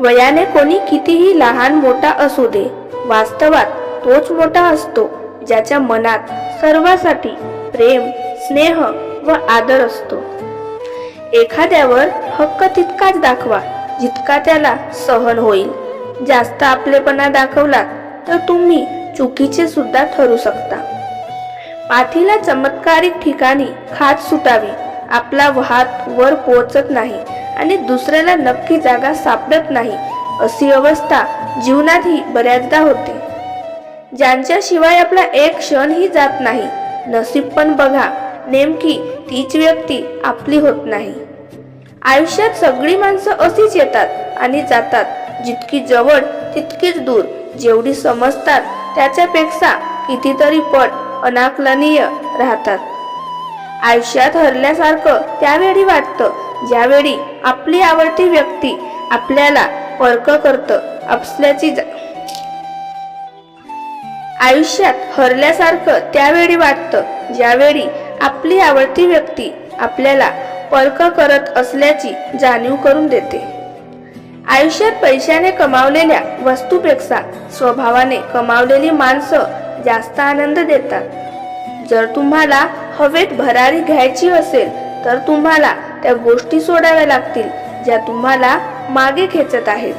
वयाने कोणी कितीही लहान मोठा असू दे वास्तवात तोच मोठा असतो ज्याच्या मनात सर्वासाठी प्रेम स्नेह व आदर असतो. एखाद्यावर हक्क तितकाच दाखवा जितका त्याला सहन होईल. जास्त आपलेपणा दाखवला तर तुम्ही चुकीचे सुद्धा ठरू शकता. पाठीला चमत्कारिक ठिकाणी खात सुटावी आपला वाहत वर पोहोचत नाही आणि दुसऱ्याला नक्की जागा सापडत नाही अशी अवस्था जीवनातही बऱ्याचदा होते. ज्यांच्याशिवाय आपला एक क्षणही जात नाही नसीब पण बघा नेमकी तीच व्यक्ती आपली होत नाही. आयुष्यात सगळी माणसं अशीच येतात आणि जातात जितकी जवळ तितकीच दूर जेवढी समजतात त्याच्यापेक्षा कितीतरी पट अनाकलनीय राहतात. आयुष्यात हरल्यासारखं त्यावेळी वाटतं ज्यावेळी आपली आवडती व्यक्ती आपल्याला वर्क करतं असल्याची जा- आयुष्यात हरल्यासारखं त्यावेळी वाटतं ज्यावेळी आपली आवडती व्यक्ती आपल्याला पर्क करत असल्याची जाणीव करून देते. आयुष्यात पैशाने कमावलेल्या वस्तूपेक्षा स्वभावाने कमावलेली माणसं जास्त आनंद देतात. जर तुम्हाला हवेत भरारी घ्यायची असेल तर तुम्हाला त्या गोष्टी सोडाव्या लागतील ज्या तुम्हाला मागे खेचत आहेत.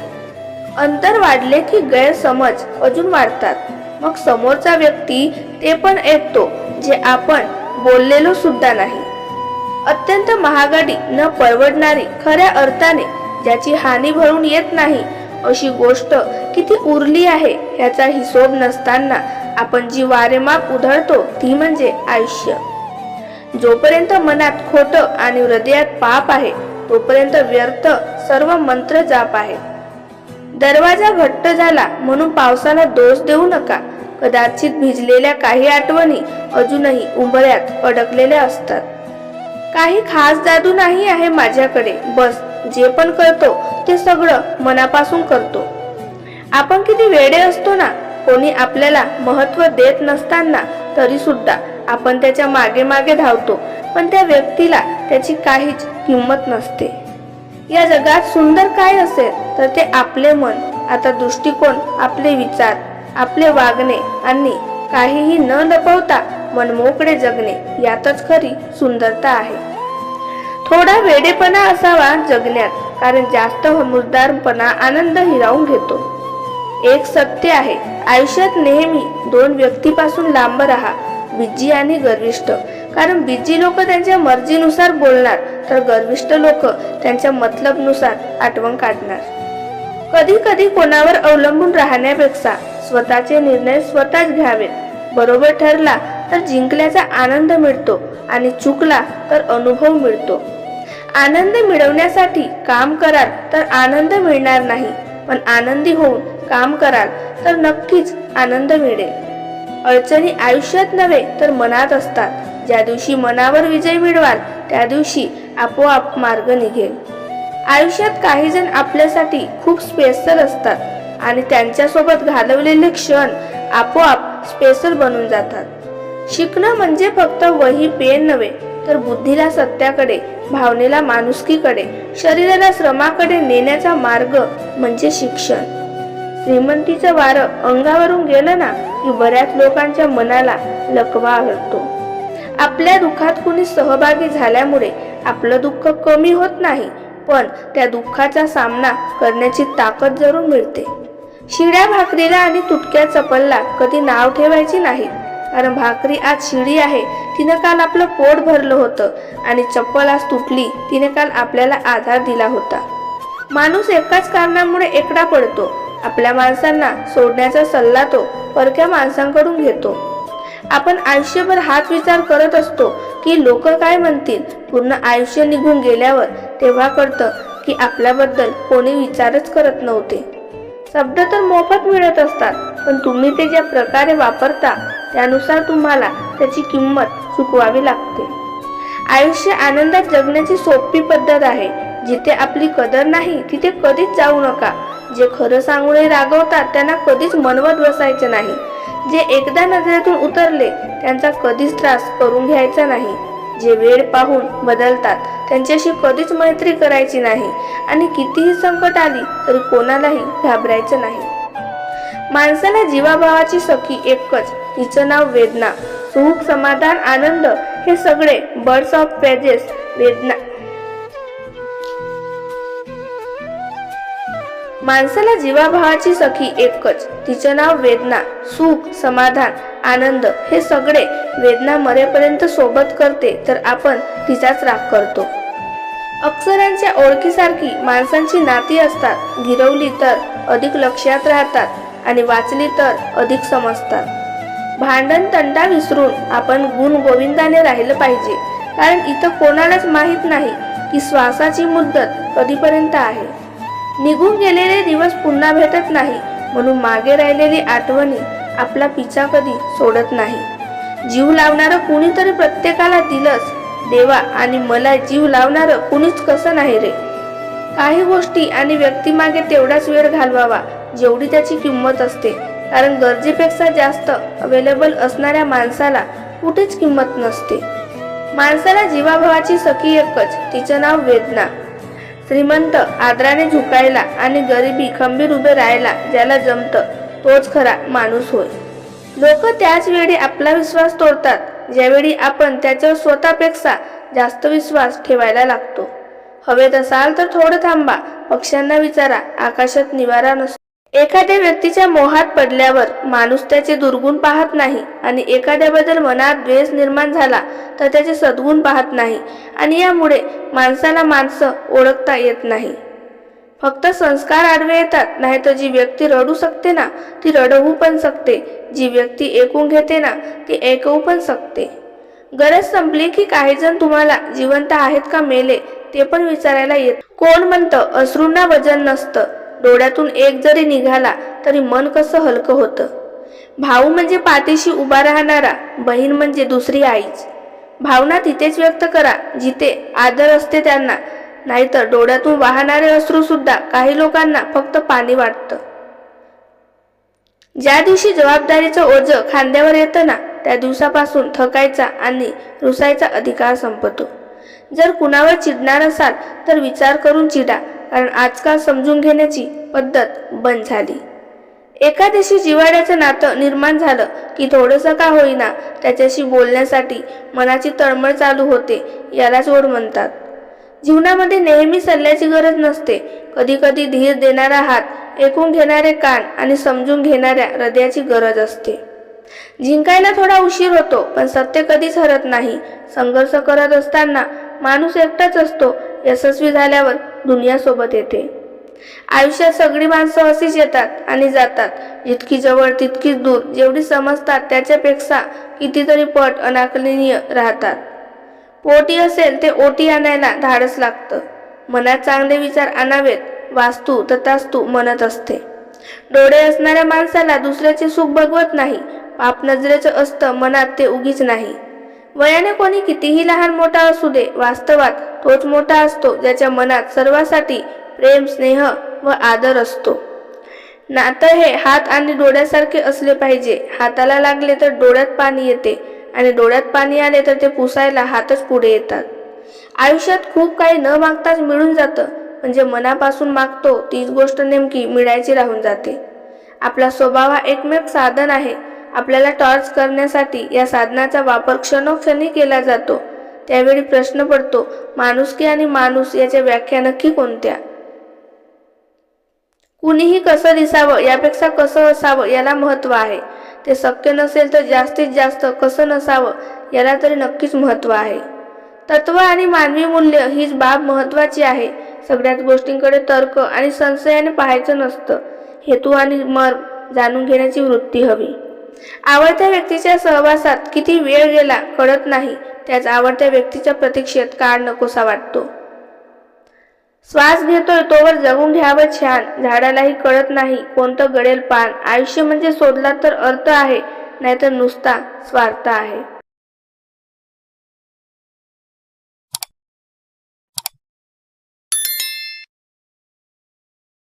अंतर वाढले की गैरसमज अजून वाढतात. मग समोरचा व्यक्ती ते पण ऐकतो जे आपण बोललेलो सुद्धा नाही. अत्यंत महागडी न परवडणारी खऱ्या अर्थाने ज्याची हानी भरून येत नाही अशी गोष्ट किती उरली आहे ह्याचा हिशोब नसताना आपण जी वारेमाप उधळतो ती म्हणजे आयुष्य. जोपर्यंत मनात खोट आणि हृदयात पाप आहे तोपर्यंत व्यर्थ सर्व मंत्र जाप आहे. दरवाजा घट्ट झाला म्हणून पावसाला दोष देऊ नका. कदाचित भिजलेल्या काही आठवणी अजूनही उंबऱ्यात अडकलेल्या असतात. काही खास जादू नाही आहे माझ्याकडे. बस जे पण करतो ते सगळं मनापासून करतो. आपण किती वेडे असतो ना? कोणी आपल्याला महत्त्व देत नसताना तरी सुद्धा आपण त्याच्यामागे मागे धावतो पण त्या व्यक्तीला त्याची काहीच किंमत नसते. या जगात सुंदर काय असेल तर ते आपले मन आता दृष्टिकोन आपले विचार आपले वागणे आणि काहीही न लपवता मनमोकळे जगणे यातच खरी सुंदरता आहे. थोडा वेडेपणा असावा जगण्यात कारण जास्त मुद्दारपणा आनंद हिरावून घेतो. एक सत्य आहे आयुष्यात नेहमी दोन व्यक्तीपासून लांब राहा बिज्जी आणि गर्विष्ठ. कारण बिज्जी लोक त्यांच्या मर्जीनुसार बोलणार तर गर्विष्ठ लोक त्यांच्या मतलबनुसार आठवण काढणार. कधी कधी कोणावर अवलंबून राहण्यापेक्षा स्वतःचे निर्णय स्वतःच घ्यावेत बरोबर ठरला तर जिंकल्याचा आनंद मिळतो आणि चुकला तर अनुभव मिळतो. आनंद मिळवण्यासाठी काम कराल तर आनंद मिळणार नाही पण आनंदी होऊन काम कराल तर नक्कीच आनंद मिळेल. अडचणी आयुष्यात नव्हे तर मनात असतात. ज्या दिवशी मनावर विजय मिळवाल त्या दिवशी आपोआप मार्ग निघेल. आयुष्यात काही जण आपल्यासाठी खूप स्पेशल असतात आणि त्यांच्यासोबत घालवलेले क्षण आपोआप स्पेशल बनून जातात. शिकणं म्हणजे फक्त वही पेन नव्हे तर बुद्धीला सत्याकडे भावनेला माणुसकीकडे शरीराला श्रमाकडे नेण्याचा मार्ग म्हणजे शिक्षण. श्रीमंतीचं वारं अंगावरून गेलं ना की बऱ्याच लोकांच्या मनाला लकवा आवडतो आपल्या दुःखात कुणी सहभागी झाल्यामुळे आपलं दुःख कमी होत नाही पण त्या दुःखाचा सामना करण्याची ताकद जरूर मिळते. शिड्या भाकरीला आणि तुटक्या चपलला कधी नाव ठेवायची नाही. कारण भाकरी आज शिडी आहे तिनं काल आपलं पोट भरलं होतं आणि चप्पल आज तुटली तिने काल आपल्याला आधार दिला होता. माणूस एकाच कारणामुळे एकटा पडतो. आपल्या माणसांना सोडण्याचा सल्ला तो परक्या माणसांकडून घेतो. आपण आयुष्यभर हाच विचार करत असतो की लोक काय म्हणतील? पूर्ण आयुष्य निघून गेल्यावर तेव्हा कळतं की आपल्याबद्दल कोणी विचारच करत नव्हते. शब्द तर मोफत मिळत असतात पण तुम्ही ते ज्या प्रकारे वापरता त्यानुसार तुम्हाला त्याची किंमत चुकवावी लागते. आयुष्य आनंदात जगण्याची सोपी पद्धत आहे. जिथे आपली कदर नाही तिथे कधीच जाऊ नका. जे खरं सांगूनही रागवतात त्यांना कधीच मनवत बसायचे नाही. जे एकदा नजरेतून उतरले त्यांचा कधीच त्रास करून घ्यायचा नाही. जे वेळ पाहून बदलतात त्यांच्याशी कधीच मैत्री करायची नाही. आणि कितीही संकट आली तरी कोणालाही घाबरायचं नाही. माणसाला जीवाभावाची सखी एकच तिचं नाव वेदना. सुख समाधान आनंद हे सगळे बर्ड्स ऑफ पेजेस वेदना माणसाला जीवाभावाची सखी एकच. तिचं नाव वेदना सुख समाधान आनंद हे सगळे वेदना मरेपर्यंत सोबत करते तर आपण तिचाच राग करतो. अक्षरांच्या ओळखीसारखी माणसांची नाती असतात. गिरवली तर अधिक लक्षात राहतात आणि वाचली तर अधिक समजतात. भांडण तंटा विसरून आपण गुण गोविंदाने राहिलं पाहिजे. कारण इथं कोणालाच माहीत नाही की श्वासाची मुद्दत कधीपर्यंत आहे. निघून गेलेले दिवस पुन्हा भेटत नाही म्हणून मागे राहिलेली आठवणी आपला पिछा कधी सोडत नाही. जीव लावणारं कुणीतरी प्रत्येकाला दिलंच देवा आणि मला जीव लावणारं कुणीच कसं नाही रे. काही गोष्टी आणि व्यक्तीमागे तेवढाच वेळ घालवावा जेवढी त्याची किंमत असते. कारण गरजेपेक्षा जास्त अवेलेबल असणाऱ्या माणसाला कुठेच किंमत नसते. माणसाला जीवाभावाची सखी एकच तिचं नाव वेदना. श्रीमंत आदराने झुकायला आणि गरिबी खंबीर उभे राहायला ज्याला जमतं तोच खरा माणूस होय. लोक त्याच वेळी आपला विश्वास तोडतात ज्यावेळी आपण त्याच्यावर स्वतःपेक्षा जास्त विश्वास ठेवायला लागतो. हवेत असाल तर थोडं थांबा पक्ष्यांना विचारा आकाशात निवारा नसतो एखाद्या व्यक्तीच्या मोहात पडल्यावर माणूस त्याचे दुर्गुण पाहत नाही आणि एखाद्याबद्दल मनात द्वेष निर्माण झाला तर त्याचे सद्गुण पाहत नाही आणि यामुळे माणसाला माणसं ओळखता येत नाही. फक्त संस्कार आडवे येतात नाहीतर जी व्यक्ती रडू शकते ना ती रडवू पण शकते. जी व्यक्ती ऐकून घेते ना ती ऐकवू पण शकते. गरज संपली की काही जण तुम्हाला जिवंत आहेत का मेले ते पण विचारायला येत. कोण म्हणतं अश्रूंना वजन नसतं. डोळ्यातून एक जरी निघाला तरी मन कसं हलकं होतं. भाऊ म्हणजे पाठीशी उभा राहणारा बहीण म्हणजे दुसरी आईच. भावना तिथेच व्यक्त करा जिथे आदर असते त्यांना. नाहीतर डोळ्यातून वाहणारे अश्रूसुद्धा काही लोकांना फक्त पाणी वाटतं. ज्या दिवशी जबाबदारीचं ओझं खांद्यावर येतं ना त्या दिवसापासून थकायचा आणि रुसायचा अधिकार संपतो. जर कुणावर चिडणार असाल तर विचार करून चिडा. कारण आजकाल समजून घेण्याची पद्धत बंद झाली. एखाद्याशी जिवाड्याचं नातं निर्माण झालं की थोडंसं का होईना त्याच्याशी बोलण्यासाठी मनाची तळमळ चालू होते यालाच ओढ म्हणतात. जीवनामध्ये नेहमी सल्ल्याची गरज नसते. कधी कधी धीर देणारा हात ऐकून घेणारे कान आणि समजून घेणाऱ्या हृदयाची गरज असते. जिंकायला थोडा उशीर होतो पण सत्य कधीच हरत नाही. संघर्ष करत असताना माणूस एकटाच असतो यशस्वी झाल्यावर दुनियासोबत येते. आयुष्यात सगळी माणसं अशीच येतात आणि जातात. जितकी जवळ तितकीच दूर. जेवढी समजतात त्याच्यापेक्षा कितीतरी पट अनाकलनीय राहतात. पोटी असेल ते ओटी आणायला धाडस लागतं. मनात चांगले विचार आणावेत. वास्तू तथास्तू म्हणत असते. डोळे असणाऱ्या माणसाला दुसऱ्याचे सुख बघवत नाही. पाप नजरेचं असतं. मनात ते उगीच नाही. वयाने कोणी कितीही लहान मोठा असू दे वास्तवात तोच मोठा असतो ज्याच्या मनात सर्वासाठी प्रेम स्नेह व आदर असतो. नातं हे हात आणि डोळ्यासारखे असले पाहिजे. हाताला लागले तर डोळ्यात पाणी येते आणि डोळ्यात पाणी आले तर ते पुसायला हातच पुढे येतात. आयुष्यात खूप काही न मागताच मिळून जातं. म्हणजे मनापासून मागतो तीच गोष्ट नेमकी मिळायची राहून जाते. आपला स्वभाव हा एकमेव साधन आहे. आपल्याला टॉर्च करण्यासाठी या साधनाचा वापर क्षणोक्षणी केला जातो. त्यावेळी प्रश्न पडतो माणुसकी आणि माणूस याच्या व्याख्या नक्की कोणत्या? कुणीही कसं दिसावं यापेक्षा कसं असावं याला महत्त्व आहे. ते शक्य नसेल तर जास्तीत जास्त कसं नसावं याला तरी नक्कीच महत्त्व आहे. तत्व आणि मानवी मूल्य हीच बाब महत्त्वाची आहे. सगळ्याच गोष्टींकडे तर्क आणि संशयाने पाहायचं नसतं. हेतू आणि मर्म जाणून घेण्याची वृत्ती हवी. आवडत्या व्यक्तीच्या सहवासात किती वेळ गेला कळत नाही. त्याच आवडत्या व्यक्तीच्या प्रतीक्षेत काळ नकोसा वाटतो. श्वास घेतोय तोवर जगून घ्यावं छान. झाडालाही कळत नाही कोणतं गडेल पान. आयुष्य म्हणजे शोधला तर अर्थ आहे नाहीतर नुसता स्वार्थ आहे.